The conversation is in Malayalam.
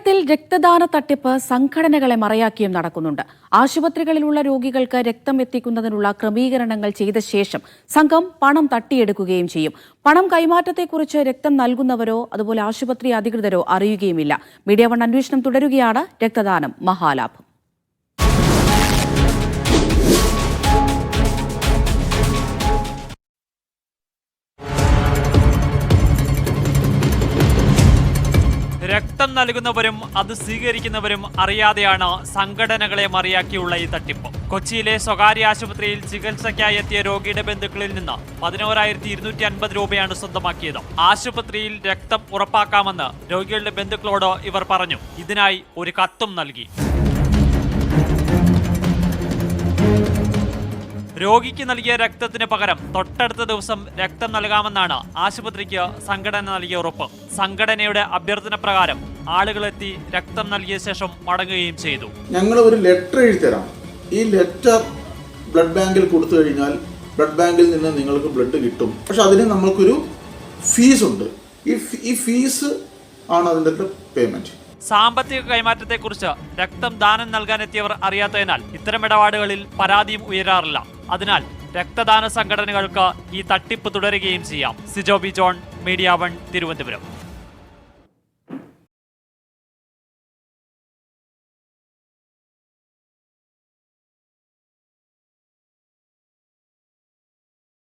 കേരളത്തിൽ രക്തദാന തട്ടിപ്പ് സംഘടനകളെ മറയാക്കിയും നടക്കുന്നുണ്ട്. ആശുപത്രികളിലുള്ള രോഗികൾക്ക് രക്തം എത്തിക്കുന്നതിനുള്ള ക്രമീകരണങ്ങൾ ചെയ്ത ശേഷം സംഘം പണം തട്ടിയെടുക്കുകയും ചെയ്യും. പണം കൈമാറ്റത്തെക്കുറിച്ച് രക്തം നൽകുന്നവരോ അതുപോലെ ആശുപത്രി അധികൃതരോ അറിയുകയുമില്ല. മീഡിയ വൺ അന്വേഷണം തുടരുകയാണ് രക്തദാനം മഹാലാഭം. രക്തം നൽകുന്നവരും അത് സ്വീകരിക്കുന്നവരും അറിയാതെയാണ് സംഘടനകളെ മറിയാക്കിയുള്ള ഈ തട്ടിപ്പ്. കൊച്ചിയിലെ സ്വകാര്യ ആശുപത്രിയിൽ ചികിത്സയ്ക്കായി എത്തിയ രോഗിയുടെ ബന്ധുക്കളിൽ നിന്ന് പതിനോരായിരത്തി ഇരുന്നൂറ്റി അൻപത് രൂപയാണ് സ്വന്തമാക്കിയത്. ആശുപത്രിയിൽ രക്തം ഉറപ്പാക്കാമെന്ന് രോഗികളുടെ ബന്ധുക്കളോട് ഇവർ പറഞ്ഞു. ഇതിനായി ഒരു കത്തും നൽകി. രോഗിക്ക് നൽകിയ രക്തത്തിന് പകരം തൊട്ടടുത്ത ദിവസം രക്തം നൽകാമെന്നാണ് ആശുപത്രിക്ക് സംഘടന നൽകിയ ഉറപ്പ്. സംഘടനയുടെ അഭ്യർത്ഥന പ്രകാരം ആളുകളെത്തി രക്തം നൽകിയ ശേഷം മടങ്ങുകയും ചെയ്തു. ഞങ്ങൾ ഒരു ലെറ്റർ എഴുതി തരാം. ഈ ലെറ്റർ ബ്ലഡ് ബാങ്കിൽ കൊടുത്തു കഴിഞ്ഞാൽ ബ്ലഡ് ബാങ്കിൽ നിന്ന് നിങ്ങൾക്ക് ബ്ലഡ് കിട്ടും. പക്ഷെ അതിന് നമ്മൾക്കൊരു ഫീസ് ഉണ്ട്. ഈ ഫീസ് ആണ് അതിന്റെ പേയ്മെന്റ് സാമ്പത്തിക കൈമാറ്റത്തെക്കുറിച്ച് രക്തം ദാനം നൽകാൻ എത്തിയവർ അറിയാത്തതിനാൽ ഇത്തരം ഇടപാടുകളിൽ പരാതിയും ഉയരാറില്ല. അതിനാൽ രക്തദാന സംഘടനകൾക്ക് ഈ തട്ടിപ്പ് തുടരുകയും ചെയ്യാം. Sijo B John media one Thiruvananthapuram.